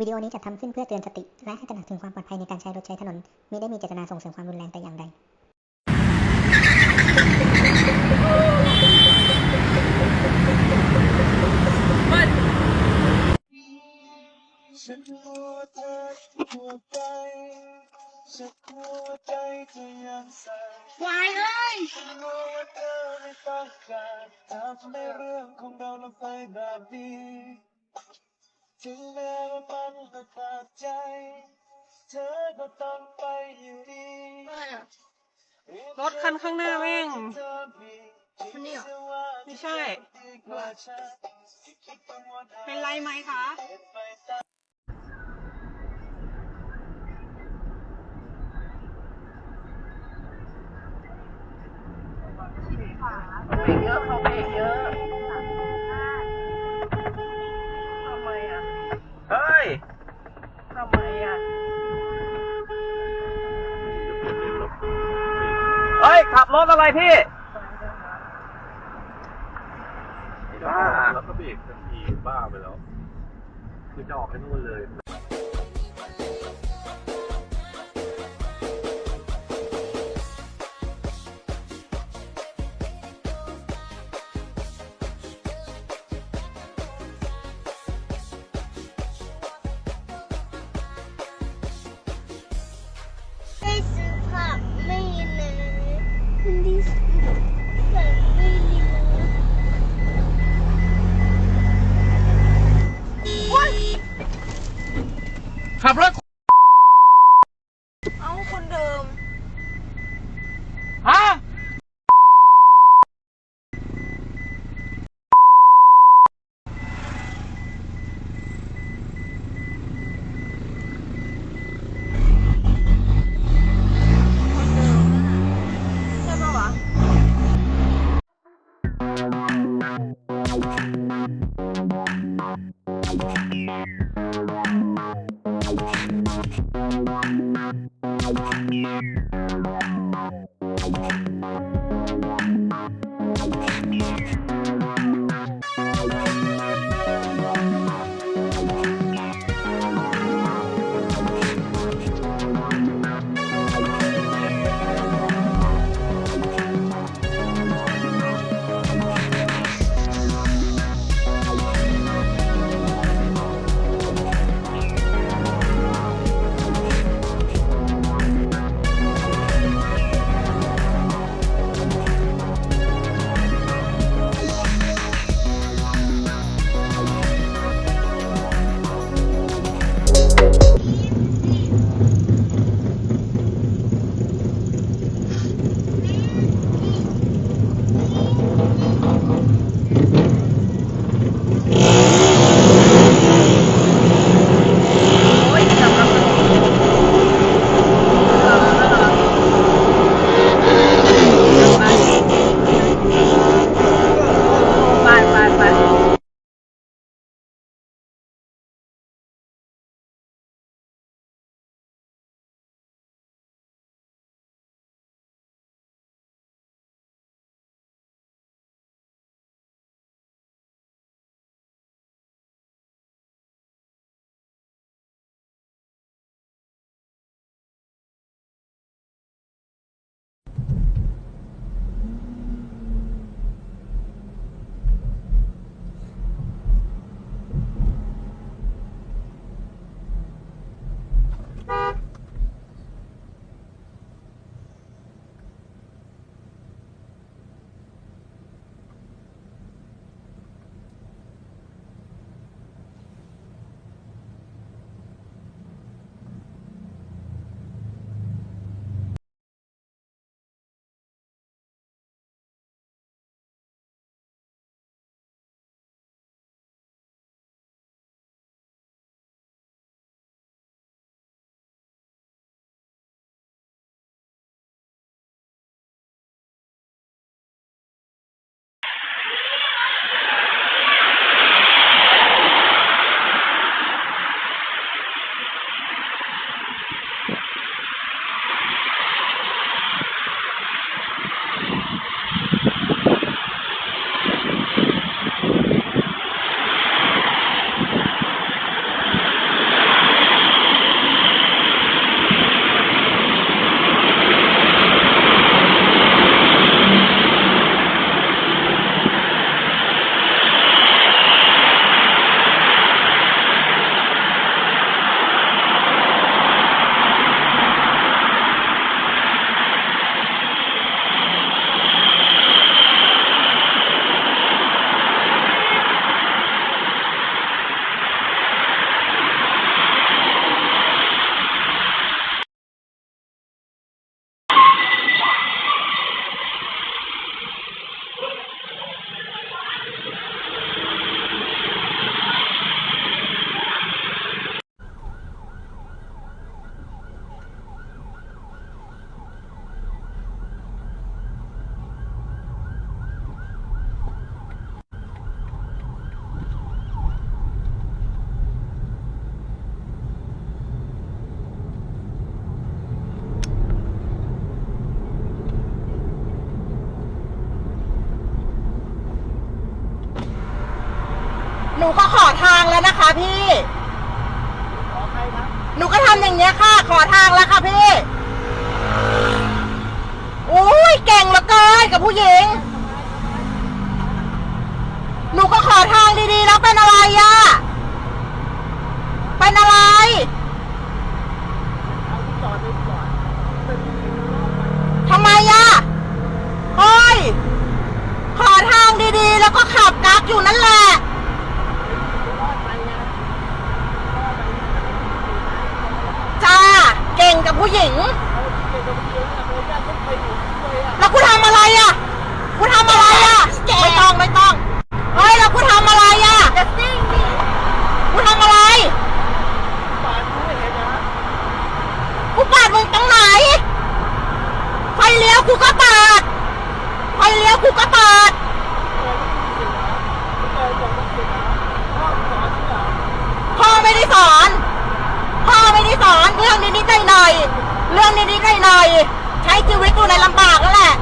วิดีโอนี้จัดทำขึ้นเพื่อเตือนสติ และให้ตระหนักถึงความปลอดภัยในการใช้รถใช้ถนนมิได้มีเจตนาส่งเสริมความรุนแรงแต่อย่างใดฉันรู้ว่าเธอหัวใจฉันรู้ว่าใจเธอยังสั่นวายเอ้ยฉันรู้ว่าเธอไม่ต้องการทำให้เรื่องของเราลงไปแบบนี้ ถึงแม้ว่ามันจะขาดใจ เธอก็ต้องไปอยู่ดีรถคันข้างหน้าแม่งเธอมีคนนี้เหรอเชื่อว่าไม่ใช่ดีกว่าฉันที่คิดกังวลหาเป็นไรไหมคะไปตามเบรกเยอะเขา อะเฮ้ย ขับรถอะไรพี่บ้าแล้วก็เบรกทันทีบ้าไปแล้ว คือจะออกให้นู่นเลย เอ้าคนเดิม นูก็ขอทางแล้วนะคะพี่หนูก็ทำอย่างเงี้ยค่ะ ขอทางแล้วค่ะพี่อุ้ยเก่งเหลือเกินกับผู้หญิง หนูก็ขอทางดีๆแล้วเป็นอะไรอะเป็นอะไร ทำไมอะเฮ้ย ขอทางดีๆ แล้วก็ขับกักอยู่นั่นแหละ จ้า เก่งกับผู้หญิง แล้วกูทำอะไรอะ กูทำอะไรอะ ไม่ต้องไม่ต้อง เฮ้ย แล้วกูทำอะไรอะกูทำอะไร กูปาดมึงตรงไหน ไฟเลี้ยวกูก็ปาด ไฟเลี้ยวกูก็ปาด พ่อไม่ได้สอน พ่อไม่ได้สอนเรื่อง นิดๆหน่อยๆเรื่องนิดๆหน่อยๆใช้ชีวิตอยู่ในลำบากแล้วแหละ